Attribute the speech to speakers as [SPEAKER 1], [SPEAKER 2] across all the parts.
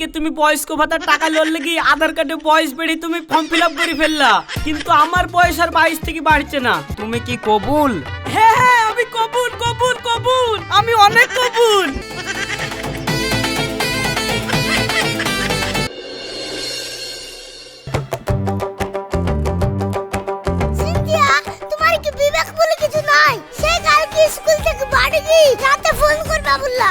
[SPEAKER 1] থেকে তুমি বয়স্ক ভাতার টাকা লড়লে কি আধার কার্ডে বয়স বেড়ে তুমি ফর্ম ফিল আপ করে ফেললা। কিন্তু আমার বয়স আর বাইশ থেকে বাড়ছে না। তুমি কি কবুল? হ্যাঁ হ্যাঁ আমি কবুল কবুল কবুল। আমি অনেক কবুল।
[SPEAKER 2] সিনথিয়া তোমার কি বিবেক বলে কিছু নাই? সে কালকে স্কুল থেকে বাড়ি গিয়ে রাতে ফোন করবা বললা।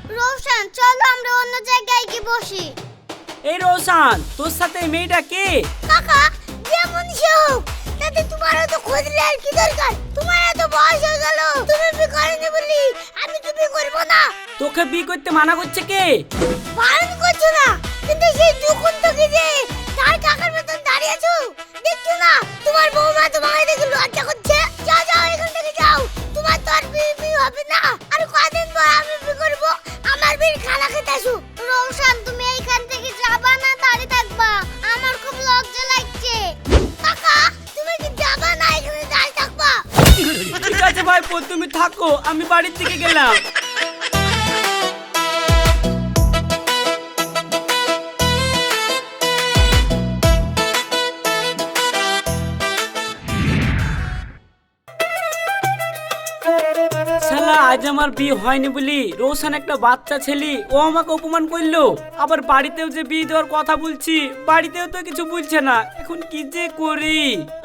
[SPEAKER 2] রোশন চলো আমরা অন্য জায়গায় গিয়ে বসি।
[SPEAKER 1] এই রওশান তোর সাথে এই মেয়েটা কে?
[SPEAKER 2] কাকা যেমন সে হোক তাতে তোমার তো খুঁজলে আর কি দরকার? তোমার এত বয়স হয়ে গেল তুমি বি করেনি বলি আমি তো বি করব না।
[SPEAKER 1] তোকে বিয়ে করতে মানা করছে কে?
[SPEAKER 2] বারণ করছ না কিন্তু সেই দুকুন থেকে যে তার কাকার মতন দাঁড়িয়ে আছো? দেখছ না তোমার বৌমা তোমাকে দেখে লজ্জা করছে? যাও যাও এখান থেকে যাও তোমার তো আর বিয়ে বিয়ে হবে না। থাকো
[SPEAKER 1] আমি বাড়ির দিকে গেলাম। আজ আমার বিয়ে হয়নি বলি। রোশন একটা বাচ্চা ছেলে, ও আমাকে অপমান করল। আবার বাড়িতেও যে বিয়ে দেওয়ার কথা বলছি, বাড়িতেও তো কিছু বলছে না। এখন কি যে করি?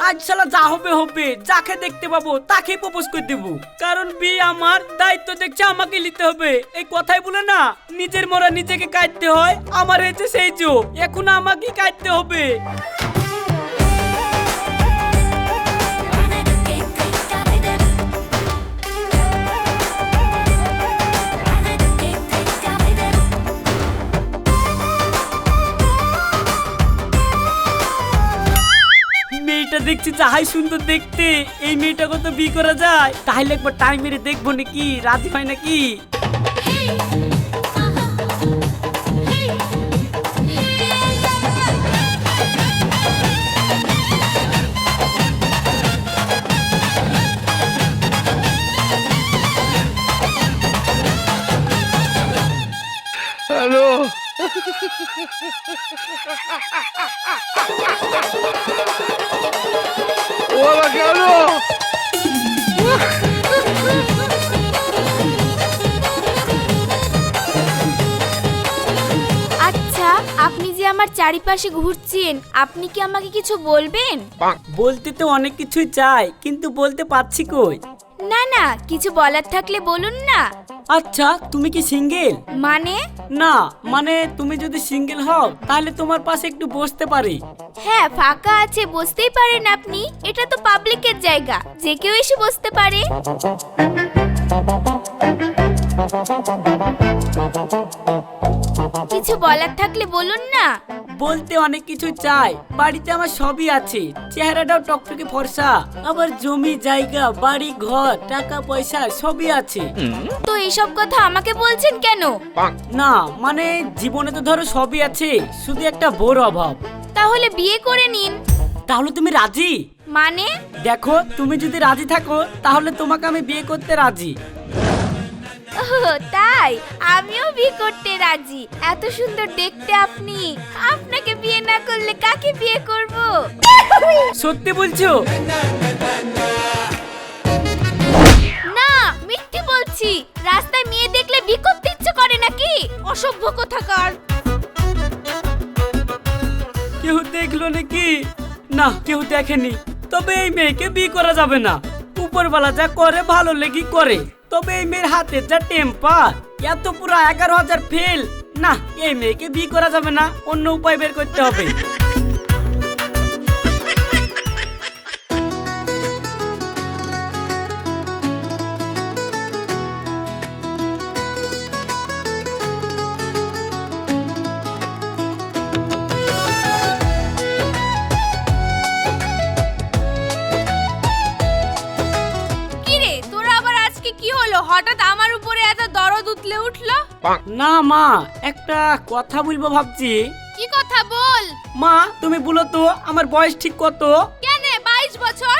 [SPEAKER 1] আজ শালা যা হবে হবে, যাকে দেখতে পাবো তাকে প্রপোজ করে দেবো। কারণ বিয়ে আমার, দায়িত্ব দেখছে আমাকে নিতে হবে। এই কথাই বলে না, নিজের মরা নিজেকে কাটতে হয়, আমার হয়েছে সেই জো। এখন আমাকে কাটতে হবে। দেখছি যাহাই সুন্দর দেখতে, এই মেয়েটা কত বিয়ে করা যায়? তাহলে একবার টাইম মেরে দেখব নাকি? রাজি হয় নাকি?
[SPEAKER 3] हेलो
[SPEAKER 4] চারিপাশে ঘুরছেন আপনি কি আমাকে কিছু বলবেন?
[SPEAKER 1] বলতে তো অনেক কিছুই চাই কিন্তু বলতে পারছি কই?
[SPEAKER 4] না না কিছু বলার থাকলে বলুন না।
[SPEAKER 1] আচ্ছা তুমি কি সিঙ্গেল?
[SPEAKER 4] মানে?
[SPEAKER 1] না মানে তুমি যদি সিঙ্গেল হও তাহলে তোমার পাশে একটু বসতে পারি।
[SPEAKER 4] হ্যাঁ ফাঁকা আছে বসতেই পারেন আপনি। এটা তো পাবলিকের জায়গা যে কেউ এসে বসতে পারে। কিছু বলার থাকলে বলুন না।
[SPEAKER 1] বলতে অনেক কিছু চাই। বাড়িতে আমার সবই আছে। চেহারাটাও টকটকে ফর্সা। আবার জমি জায়গা বাড়ি ঘর টাকা পয়সা সবই আছে।
[SPEAKER 4] তো এইসব কথা আমাকে বলছেন কেন?
[SPEAKER 1] না মানে জীবনে তো ধরো সবই আছে। শুধু একটা বোর অভাব।
[SPEAKER 4] তাহলে বিয়ে করে নিন।
[SPEAKER 1] তাহলে তুমি রাজি?
[SPEAKER 4] মানে?
[SPEAKER 1] দেখো তুমি যদি রাজি থাকো তাহলে তোমাকে আমি বিয়ে করতে রাজি।
[SPEAKER 4] তাই? আমিও বিয়ে করতে রাজি। এত সুন্দর দেখতে আপনি। আপনাকে বিয়ে না করলে কাকে বিয়ে করব?
[SPEAKER 1] সত্যি বলছো?
[SPEAKER 4] না মিথ্যে বলছি। রাস্তায় মেয়ে দেখলে বি করতে ইচ্ছে করে নাকি? অসভ্য কোথাকার।
[SPEAKER 1] কেউ দেখল নাকি? না কেউ দেখেনি। তবে এই মেয়েকে বিয়ে করা যাবে না। উপরওয়ালা যা করে ভালো লেগে করে। তবে এই মেয়ের হাতে যা টেম্পার এত পুরো এগারো হাজার ফেল না, এই মেয়েকে বিয়ে করা যাবে না, অন্য উপায় বের করতে হবে। না মা একটা কথা বলব ভাবছি।
[SPEAKER 4] কি কথা বল?
[SPEAKER 1] মা তুমি বলো তো আমার বয়স ঠিক কত?
[SPEAKER 4] কেন বাইশ বছর?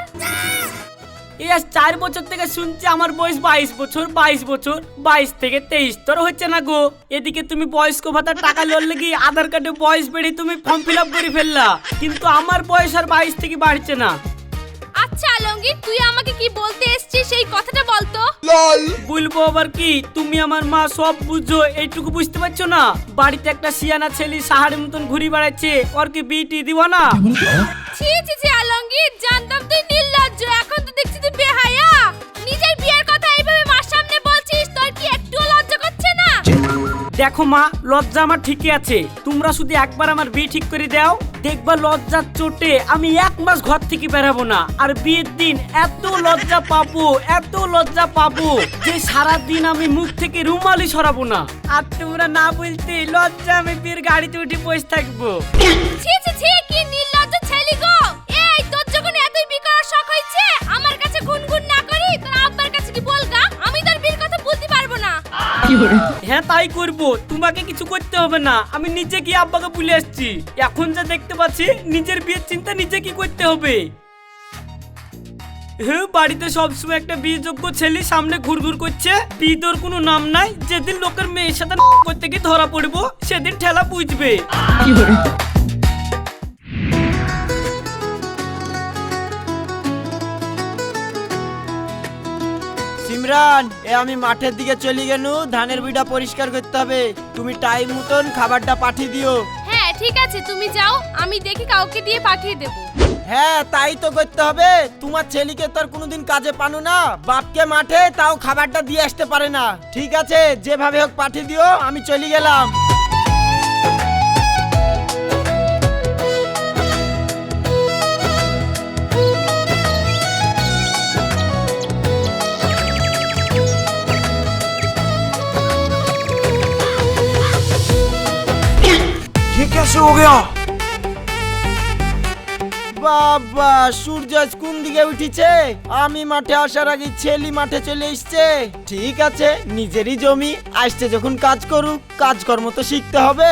[SPEAKER 1] এই আজ চার বছর থেকে শুনছি আমার বয়স বাইশ বছর বাইশ বছর বাইশ থেকে তেইশ। তোর হচ্ছে না গো? এদিকে তুমি বয়স্ক ভাতার টাকা লড়লে কি আধার কার্ডে বয়স বেড়ে তুমি ফর্ম ফিল আপ করে ফেললা। কিন্তু আমার বয়স আর বাইশ থেকে বাড়ছে না।
[SPEAKER 4] আচ্ছা আলমগীর তুই আমাকে কি বলতে এসছিস? সেই কথাটা বলতো
[SPEAKER 1] বলব আবার কি? তুমি আমার মা সব বুঝো এইটুকু বুঝতে পারছ না? বাড়িতে একটা সিয়ানা ছেলে সাহারের মতন ঘুরি বেড়াচ্ছে ওর কি বিটি দিব না?
[SPEAKER 4] ছি ছি ছি আলমগীর জানতাম তুই নির্লজ্জ এখন তো দেখছি তুই বেহায়া। নিজের বিয়ের কথা এইভাবে মার সামনে বলছিস তোর কি একটুও লজ্জা করছে না?
[SPEAKER 1] দেখো মা লজ্জা আমার ঠিকই আছে। তোমরা শুধু একবার আমার বিয়ে ঠিক করে দাও। দেখবা লজ্জার চোটে আমি এক মাস ঘর থেকে বেরাবো না। আর বিয়ের দিন এত লজ্জা পাবো এত লজ্জা পাবো যে সারা দিন আমি মুখ থেকে রুমালি সরাবো না। আর তোমরা না বলতে লজ্জা আমি বিয়ের গাড়িতে উঠে বসে থাকব।
[SPEAKER 4] ছি ছি ছি কি নির্লজ্জ ছেলে গো! এই তোর যখন এতই বিয়ে করার শখ হয়েছে আমার কাছে গুনগুন না করি তোর আব্বার কাছে কি বলগা? আমি তোর বিয়ের কথা বলতে পারব না।
[SPEAKER 1] হ্যাঁ তাই করব। তোমাকে কিছু করতে হবে না। আমি নিজে গিয়ে আব্বাকে বলে আসছি। এখন যা দেখতে পাচ্ছি, নিজের বিয়ের চিন্তা নিজে কি করতে হবে? হ্যাঁ বাড়িতে সবসময় একটা বিয়েযোগ্য ছেলে সামনে ঘুরঘুর করছে। বিয়ের কোনো নাম নাই। যেদিন লোকের মেয়ের সাথে করতে গিয়ে ধরা পড়ব, সেদিন ঠেলা বুঝবে
[SPEAKER 5] সিমরান এ আমি মাঠের দিকে চলে গেলু ধানের বিটা পরিষ্কার করতে হবে। তুমি টাইম মতন খাবারটা পাঠিয়ে দিও।
[SPEAKER 4] হ্যাঁ ঠিক আছে তুমি যাও আমি দেখি কাউকে দিয়ে পাঠিয়ে দেবো।
[SPEAKER 5] হ্যাঁ তাই তো করতে হবে। তোমার ছেলেকে তোর কোনোদিন কাজে পানো না। বাপকে মাঠে তাও খাবারটা দিয়ে আসতে পারে না। ঠিক আছে যেভাবে হোক পাঠিয়ে দিও আমি চলে গেলাম।
[SPEAKER 3] ये कैसे हो गया
[SPEAKER 5] বাবা সূর্য আজ কোন দিকে উঠেছে আমি মাঠে আসার আগে ছেলে মাঠে চলে এসছে ঠিক আছে নিজেরই জমি আসছে যখন কাজ করুক কাজকর্ম তো শিখতে হবে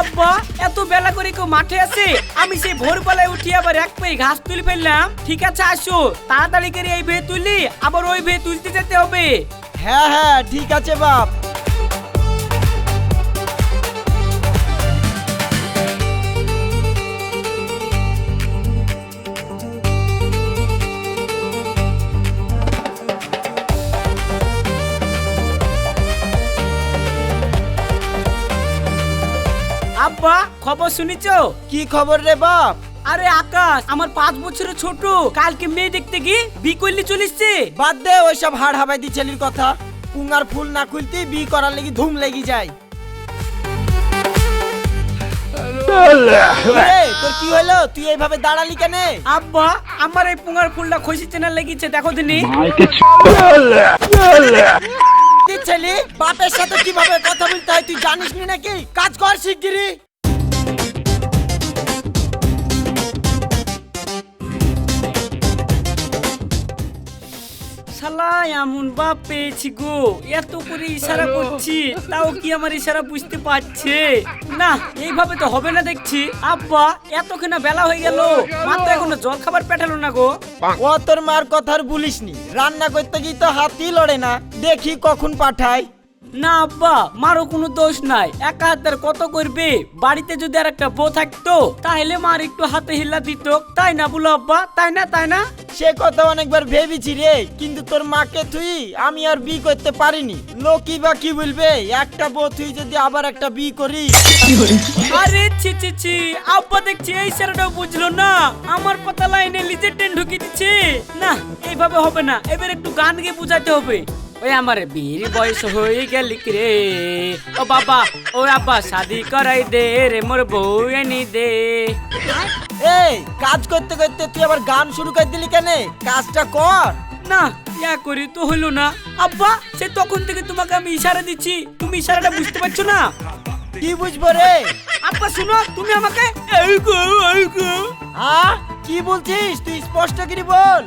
[SPEAKER 1] আব্বা এত বেলা করে কেউ মাঠে আছে আমি সেই ভোরবেলায় উঠি আবার এক পেয়ে ঘাস তুলে ফেললাম ঠিক আছে আসো তাড়াতাড়ি করে এই ভেয়ে তুললি আবার ওই ভেয়ে তুলতে যেতে হবে
[SPEAKER 5] হ্যাঁ হ্যাঁ ঠিক আছে বাপ
[SPEAKER 1] খবর
[SPEAKER 5] কি খবর রে বাপ?
[SPEAKER 1] আরে আকাশ আমার পাঁচ বছরের ছোট কালকে মেয়ে দেখতে গিয়ে বি করলি চলিসছে।
[SPEAKER 5] বাদ দে ওইসব হাড় হাবাইতি ছেলের কথা। পুঙ্গার ফুল না খুলতে বি করার লাগি ধুম লেগে যায়। তোর কি হলো? তুই এইভাবে দাঁড়ালি কেন?
[SPEAKER 1] আব্বা আমার এই পুঙ্গার ফুলটা খসি চেনা লেগেছে দেখো দিনি।
[SPEAKER 5] ছেলে বাপের সাথে কীভাবে কথা বলতে হয় তুই জানিস নি নাকি? কাজ কর শিগগিরি
[SPEAKER 1] শালা এমন বাপ পেয়েছি গো। এত করে ইশারা করছি তাও কি আমার ইশারা বুঝতে পারছে? না এইভাবে তো হবে না দেখছি। আব্বা এতক্ষণ বেলা হয়ে গেল। মা তো এখনও জল খাবার পেটালো না গো।
[SPEAKER 5] ও তোর মার কথার আর বলিসনি রান্না করতে গিয়ে তো হাতই লড়ে না। দেখি কখন পাঠায়।
[SPEAKER 1] না আব্বা মারও কোনো দোষ নাই। একা হাতের কত করবে? বাড়িতে যদি আর একটা বউ থাকতো তাহলে মার একটু হাতে হিলা দিত। তাই না বলো আব্বা? তাই না তাই না?
[SPEAKER 5] সে কথা অনেকবার ভেবেছি রে কিন্তু তোর মাকে তুই আমি আর বি করতে পারিনি। লোকই বা কি বলবে? একটা বউ তুই যদি আবার একটা বি করি।
[SPEAKER 1] আরে ছি ছি ছি। আব্বা দেখছি এই সেরাটাও বুঝলো না। আমার পাতা লাইনে লিজের ট্রেন ঢুকিয়ে দিচ্ছে। না এইভাবে হবে না। এবার একটু গান গিয়ে বুঝাতে হবে। ওই আমার বীর বয়স হয়ে গেল রে ও বাবা ও আব্বা শাদি করাই দে রে মোর বউ এনি দে।
[SPEAKER 5] এই কাজ করতে করতে তুই আবার গান শুরু করে দিলি কেন? কাজটা কর।
[SPEAKER 1] না ইয়া করি তো হলো না। আব্বা সে তখন থেকে তোমাকে আমি ইশারা দিচ্ছি। তুমি ইশারাটা বুঝতে পারছ না?
[SPEAKER 5] কি বুঝব রে?
[SPEAKER 1] আব্বা শুনো তুমি আমাকে এই গো এই গো।
[SPEAKER 5] হ্যাঁ? কি বলছিস? তুই স্পষ্ট করে বল।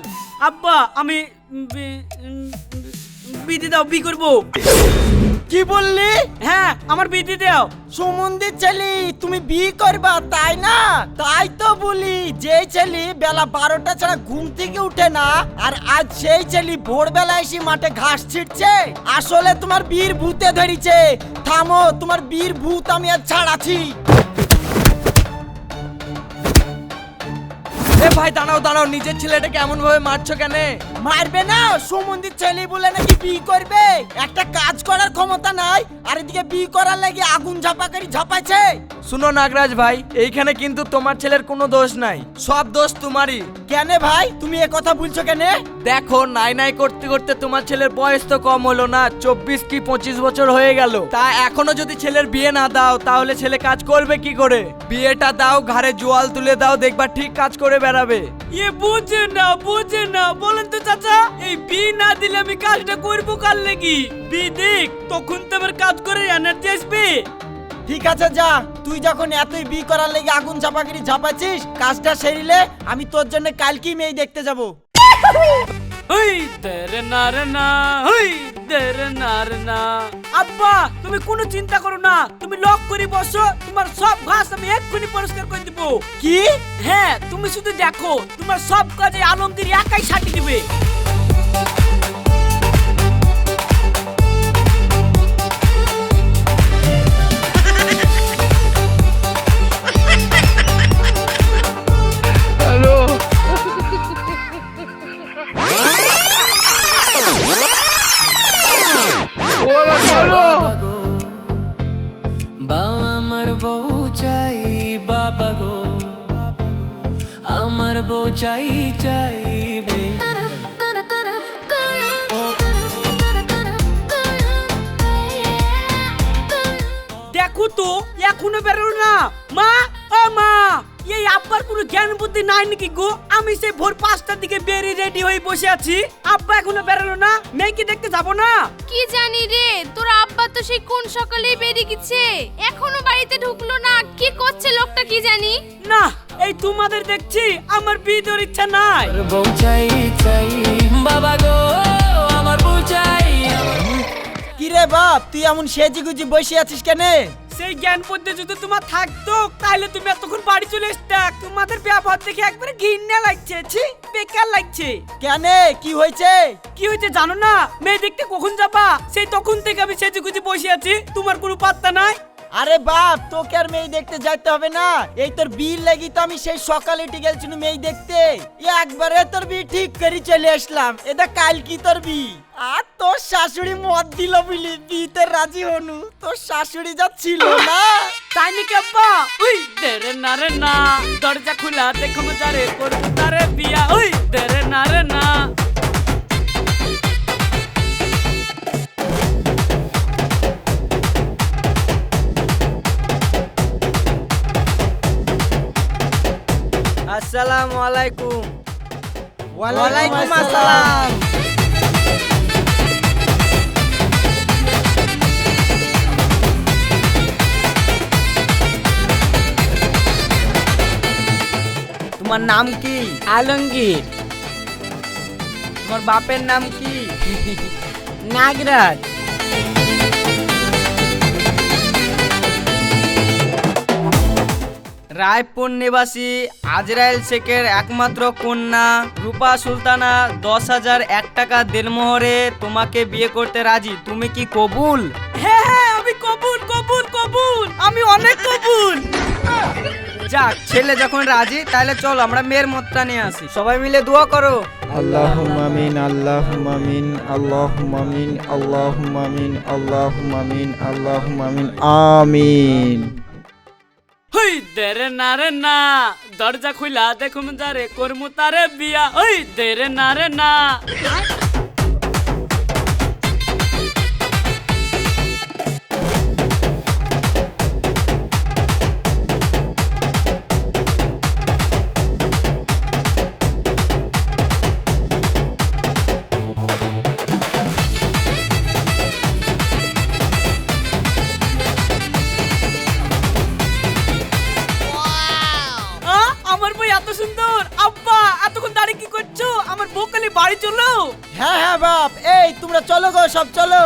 [SPEAKER 1] আব্বা আমি বি- দাও বি করব।
[SPEAKER 5] কি বললি?
[SPEAKER 1] হ্যাঁ আমার বিধি দাও।
[SPEAKER 5] সুমন্দির ছেলি তুমি বি করবা তাই না? তাই তো বলি যেই ছেলি বেলা বারোটা ছাড়া ঘুম থেকে উঠে না আর আজ সেই ছেলি ভোরবেলা এসে মাঠে ঘাস ছিটছে আসলে তোমার বীর ভূতে ধরিছে। থামো তোমার বীর ভূত আমি আর ছাড়াছি।
[SPEAKER 6] এ ভাই দাঁড়াও দাঁড়াও নিজের ছেলেটাকে এমন ভাবে মারছো কেন?
[SPEAKER 5] মারবে না সুমন্দির ছেলে বলে নাকি বি করবে? একটা কাজ করার ক্ষমতা নাই আর এদিকে বি করার লাগি আগুন ঝাপা করে ঝাপাইছে।
[SPEAKER 6] শুনো নাগরাজ ভাই এইখানে কিন্তু তোমার ছেলের কোনো দোষ নাই সব দোষ তোমারই।
[SPEAKER 5] কেন ভাই তুমি এ কথা বলছো কেন?
[SPEAKER 6] দেখো নাই নাই করতে করতে তোমার ছেলের বয়স তো কম হলো না চব্বিশ কি পঁচিশ বছর হয়ে গেল। তা এখনও যদি ছেলের বিয়ে না দাও তাহলে ছেলে কাজ করবে কি করে? বিয়েটা দাও ঘাড়ে জোয়াল তুলে দাও দেখবা ঠিক কাজ করে বেড়াবে।
[SPEAKER 1] এ বুঝে না বুঝে না। বলেন তো চাচা এই বি না দিলে আমি কাজটা করব কার লেগি? বি দেখ তখন তো আমার কাজ করে এনার্জি আসবে।
[SPEAKER 5] ঠিক আছে যা। তুই যখন এতই বি করার লেগে আগুন চাপাগিরি ঝাপাচ্ছিস কাজটা সেরিলে আমি তোর জন্য কালকেই মেয়ে দেখতে যাব।
[SPEAKER 1] হই দেরে না রে না হই। না। আব্বা তুমি কোনো চিন্তা করো না। তুমি লক করে বসো। তোমার সব ঘাস আমি এক্ষুনি পরিষ্কার করে দিব।
[SPEAKER 5] কি?
[SPEAKER 1] হ্যাঁ তুমি শুধু দেখো। তোমার সব কাজে আলমগীর একাই সাটি দিবে।
[SPEAKER 7] চাই চাইবে।
[SPEAKER 1] দেখো তো এখনও বেরোলো না। মা ও মা এই আব্বার কোনো জ্ঞান বুদ্ধি নাই নাকি গো? আমি সেই ভোর পাঁচটার দিকে বেরিয়ে রেডি হয়ে বসে আছি। আব্বা এখনও বেরোলো না? মেয়েকে দেখতে যাব না?
[SPEAKER 4] কি জানি রে তোর আব্বা তো সেই কোন সকালেই বেরিয়ে গেছে? এখনও বাড়িতে ঢুকলো না কি করছে লোকটা কি জানি?
[SPEAKER 1] না এই তোমাদের দেখছি আমার বিয়ে দেওয়ার ইচ্ছা নাই।
[SPEAKER 7] আমার বউ চাই চাই। বাবা গো আমার বউ চাই।
[SPEAKER 5] কি বাপ তুই এমন সেজি গুজি বসে আছিস কেন?
[SPEAKER 1] সেই জ্ঞান বুদ্ধি যদি তোমার থাকতো তাহলে তুমি এতক্ষণ বাড়ি চলে আসতা তোমাদের ব্যবহার দেখে একবারে ঘৃণা লাগছে ছি বেকার লাগছে।
[SPEAKER 5] কেন? কি হয়েছে?
[SPEAKER 1] কি হয়েছে জানো না? মেয়ে দেখতে কখন যাবা? সেই তখন থেকে আমি সেজে গুজে বসে আছি। তোমার কোনো পাত্তা নাই।
[SPEAKER 5] আরে বাপ, তোকে আর মেয়ে দেখতে যাইতে হবে না। এই তোর বিল লাগি তো আমি সেই সকালে উঠে গেছিল মেয়ে দেখতে। একবারে তোর বি ঠিক করে চলে আসলাম। এটা কাল কি তোর বি আর তোর শাশুড়ি মদ দিল বুঝলি বিতে রাজি হনু। তোর শাশুড়ি যা ছিল না।
[SPEAKER 1] তাই নাকি আব্বা? উই দেরে না রে না। দরজা খোলা, দেখো মজারে করব তারে বিয়া। উই দেরে না রে না।
[SPEAKER 6] আসসালামু আলাইকুম
[SPEAKER 5] ওয়ালাইকুম আসসালাম
[SPEAKER 6] তোমার নাম কি
[SPEAKER 1] আলমগীর
[SPEAKER 6] তোমার বাপের নাম কি
[SPEAKER 1] নাগরাজ
[SPEAKER 6] রায়পুর নিবাসী আজরাইল শেখের একমাত্র কন্যা রূপা সুলতানা দশ হাজার এক টাকা দেড়মোহরে তোমাকে বিয়ে করতে রাজি। তুমি কি কবুল?
[SPEAKER 1] হ্যাঁ হ্যাঁ আমি কবুল কবুল কবুল। আমি অনেক কবুল।
[SPEAKER 6] যাক ছেলে যখন রাজি তাহলে চল আমরা মেয়ের মতটা নিয়ে আসি। সবাই মিলে দোয়া করো।
[SPEAKER 5] আল্লাহুম্মা আমিন আল্লাহুম্মা আমিন আল্লাহুম্মা আমিন আল্লাহুম্মা আমিন আল্লাহুম্মা আমিন আল্লাহুম্মা আমিন আমিন।
[SPEAKER 1] হই, দেরে না রে না। দরজা খুলা দেখুম যারে, করমু তারে বিয়া। ওই দেরে না রে না।
[SPEAKER 5] এই তোমরা চলো গো সব চলো।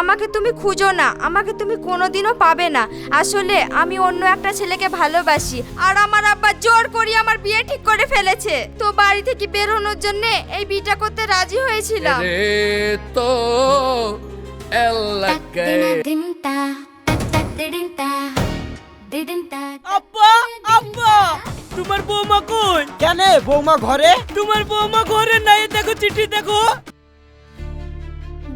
[SPEAKER 8] আমাকে তুমি খুঁজো না আমাকে তুমি কোনোদিনও পাবে না। আসলে আমি অন্য একটা ছেলেকে ভালোবাসি আর আমার আব্বা জোর করি আমার বিয়ে ঠিক করে ফেলেছে। তো বাড়ি থেকে বেরোনোর জন্য এই বিয়েটা করতে রাজি হয়েছিলাম।
[SPEAKER 7] তো
[SPEAKER 1] আব্বা আব্বা! তোমার বৌমা কই?
[SPEAKER 5] কেন বৌমা ঘরে?
[SPEAKER 1] তোমার বৌমা ঘরে নাই দেখো চিঠি দেখো।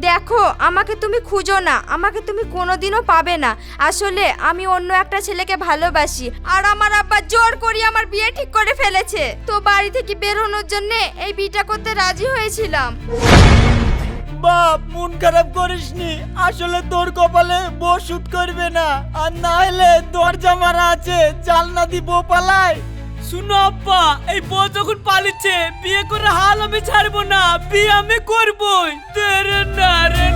[SPEAKER 8] দেখো, আমাকে তুমি খুঁজো না। আমাকে তুমি কোনোদিনও পাবে না। আসলে আমি অন্য একটা ছেলেকে ভালোবাসি। আর আমার আব্বা জোর করি আমার বিয়ে ঠিক করে ফেলেছে। তো বাড়ি থেকে বেরোনোর জন্য এই বিয়েটা করতে রাজি হয়েছিলাম।
[SPEAKER 5] বাপ, মন খারাপ করিসনি। আসলে তোর কপালে শুট করবে না। আর না হলে দরজা মারা আছে। জালনা দি বউ পালায়।
[SPEAKER 1] শুনো আব্বা, এই বউ যখন পালিছে, বিয়ে করে হাল আমি ছাড়বো না, বিয়ে আমি করবোই। তেরে না রে